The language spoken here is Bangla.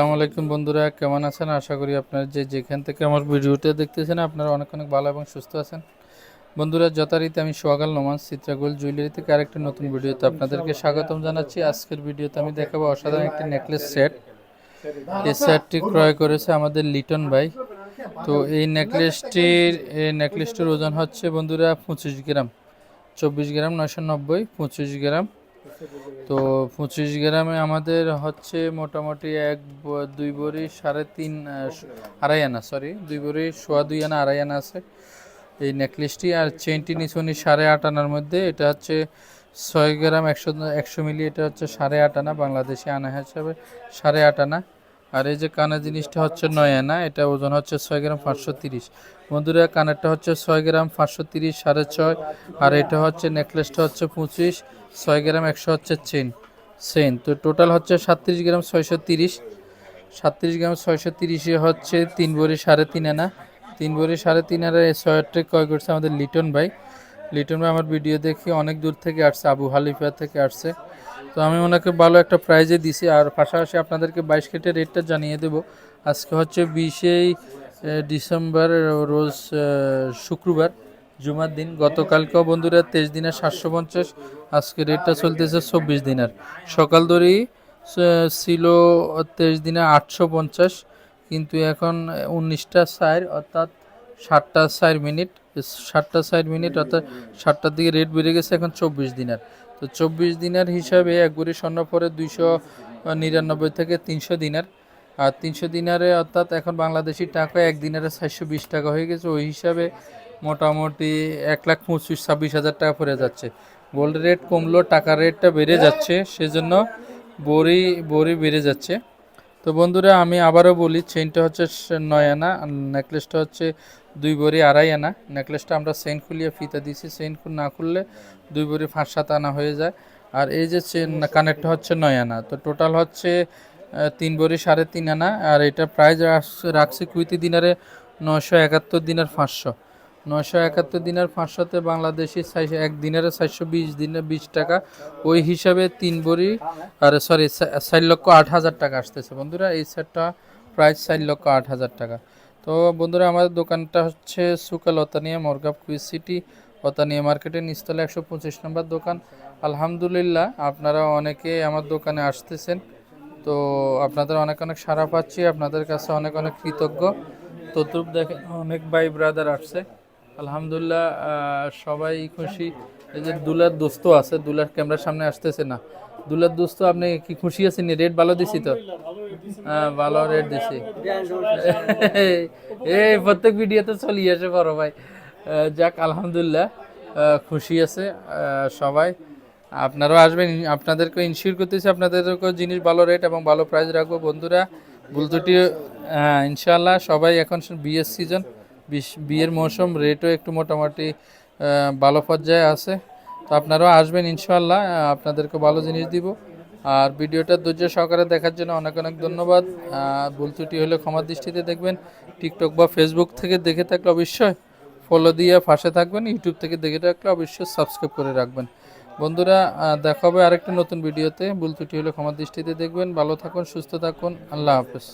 আসসালামু আলাইকুম বন্ধুরা, কেমন আছেন? আশা করি আপনারা যে যেখান থেকে আমার ভিডিওটা দেখতেছেন, আপনারা অনেক অনেক ভালো এবং সুস্থ আছেন। বন্ধুরা, যথারীতি আমি সোয়াগাল নোমান চিত্রাগোল জুয়েলারি থেকে আরেকটি নতুন ভিডিওতে আপনাদেরকে স্বাগতম জানাচ্ছি। আজকের ভিডিওতে আমি দেখাবো অসাধারণ একটি নেকলেস সেট। এই সেটটি ক্রয় করেছে আমাদের লিটন ভাই। তো এই নেকলেসটির এই নেকলেসটির ওজন হচ্ছে বন্ধুরা পঁচিশ গ্রাম, চব্বিশ গ্রাম নয়শো নব্বই, পঁচিশ গ্রাম। তো পঁচিশ গ্রামে আমাদের হচ্ছে মোটামুটি এক দুই বড়ি সাড়ে তিন আড়াই আনা সরি দুই বড়ি সোয়া দুই আনা, আড়াই আনা আছে। এই নেকলেসটি আর চেনটি নিচুনি সাড়ে আট আনার মধ্যে। এটা হচ্ছে ছয় গ্রাম একশো একশো মিলি, এটা হচ্ছে সাড়ে আট আনা, বাংলাদেশে আনা হিসাবে সাড়ে আট আনা। আর এই যে কানের জিনিসটা হচ্ছে নয় আনা, এটা ওজন হচ্ছে ছয় গ্রাম পাঁচশো তিরিশ। বন্ধুরা, কানেরটা হচ্ছে ছয় গ্রাম পাঁচশো তিরিশ সাড়ে ছয়, আর এটা হচ্ছে নেকলেসটা হচ্ছে পঁচিশ, ছয় গ্রাম একশো হচ্ছে চেন চেন। তো টোটাল হচ্ছে সাতত্রিশ গ্রাম ছয়শো তিরিশ, সাতত্রিশ গ্রাম ছয়শো তিরিশে হচ্ছে তিন বড়ি সাড়ে তিন আনা। তিন বড়ি সাড়ে তিন আনা এই সোয়েটারটি ক্রয় করছে আমাদের লিটন ভাই। লিটন ভাই আমার ভিডিও দেখে অনেক দূর থেকে আসছে, আবু হালিফা থেকে আসছে। তো আমি ওনাকে ভালো একটা প্রাইজে দিছি। আর পাশাপাশি আপনাদেরকে বাইশ কেটের রেটটা জানিয়ে দেব। আজকে হচ্ছে বিশেই ডিসেম্বর, রোজ শুক্রবার, জুমার দিন। গতকালকেও বন্ধুরা তেইশ দিনের সাতশো পঞ্চাশ। আজকে রেটটা চলতেছে চব্বিশ দিনের। সকাল ধরেই ছিল তেইশ দিনে আটশো পঞ্চাশ। কিন্তু এখন উনিশটা সাইর অর্থাৎ ষাটটা চার মিনিট ষাটটা চার মিনিট অর্থাৎ ষাটটার দিকে রেট বেড়ে গেছে এখন চব্বিশ দিনের। তো চব্বিশ দিনের হিসাবে এক গুড়ি স্বর্ণ পরে দুইশো নিরানব্বই থেকে তিনশো দিনের। আর তিনশো দিনারে অর্থাৎ এখন বাংলাদেশি টাকা এক দিনারে চারশো বিশ টাকা হয়ে গেছে। ওই হিসাবে মোটামুটি এক লাখ পঁচিশ, ছাব্বিশ হাজার টাকা পড়ে যাচ্ছে। গোল্ড রেট কমলো, টাকার রেটটা বেড়ে যাচ্ছে, সেজন্য বড়ি বড়ি বেড়ে যাচ্ছে। তো বন্ধুরা আমি আবারও বলি চেইনটা হচ্ছে নয় আনা আর নেকলেসটা হচ্ছে দুই বড়ি আড়াই আনা। নেকলেসটা আমরা চেইন খুলিয়ে ফিতা দিয়েছি চেইন না খুললে দুই বড়ি পাঁচ সাত আনা হয়ে যায়। আর এই যে চেন কানেরটা হচ্ছে নয় আনা তো টোটাল হচ্ছে তিন বড়ি সাড়ে তিন আনা আর এটা প্রাইস রাখছি কুইতি দিনারে নশো একাত্তর দিনের পাঁচশো। নশো একাত্তর দিনের পাঁচশোতে বাংলাদেশি এক দিনের চারশো বিশ দিনে বিশ টাকা। ওই হিসাবে তিন বড়ি আর সরি চার লক্ষ আট হাজার টাকা আসতেছে। বন্ধুরা, এই সেটটা প্রাইস চার লক্ষ আট হাজার টাকা। তো বন্ধুরা, আমাদের দোকানটা হচ্ছে সুকাল অতানিয়া মরগাপ কুইজ সিটি অতানিয়া মার্কেটের নিচতলা একশো পঁচিশ নম্বর দোকান। আলহামদুলিল্লাহ, আপনারা অনেকে আমার দোকানে আসতেছেন। তো আপনাদের অনেক অনেক সাড়া পাচ্ছি, আপনাদের কাছে অনেক অনেক কৃতজ্ঞ। তদ্রুপ দেখে অনেক ভাই ব্রাদার আসছে। আলহামদুলিল্লাহ সবাই খুশি। এই যে দুলার দোস্ত আছে, দুলার ক্যামেরার সামনে আসতেছে না। দুলার দোস্ত, আপনি কি খুশি আছেন রেট ভালো দিছি তো? হ্যাঁ ভালো রেট দিছি। এই প্রত্যেক ভিডিওতে চলি আসে বড় ভাই। যাক, আলহামদুলিল্লাহ খুশি আছে সবাই। আপনারাও আসবেন, আপনাদেরকে ইনশিওর করতেছি আপনাদেরকেও জিনিস ভালো রেট এবং ভালো প্রাইস রাখব। বন্ধুরা বুলতুটি হ্যাঁ ইনশাল্লাহ সবাই এখন বিয়ের সিজন বিয়ের মৌসুম রেটও একটু মোটামুটি ভালো পর্যায়ে আছে। তো আপনারাও আসবেন ইনশাল্লাহ আপনাদেরকে ভালো জিনিস দিব। আর ভিডিওটা ধৈর্য সহকারে দেখার জন্য অনেক অনেক ধন্যবাদ। ভুল ত্রুটি হলে ক্ষমার দৃষ্টিতে দেখবেন। টিকটক বা ফেসবুক থেকে দেখে থাকলে অবশ্যই ফলো দিয়ে পাশে থাকবেন। ইউটিউব থেকে দেখে থাকলে অবশ্যই সাবস্ক্রাইব করে রাখবেন। বন্ধুরা দেখা হবে আরেকটা নতুন ভিডিওতে। ভুল ত্রুটি হলে ক্ষমার দৃষ্টিতে দেখবেন। ভালো থাকুন, সুস্থ থাকুন। আল্লাহ হাফেজ।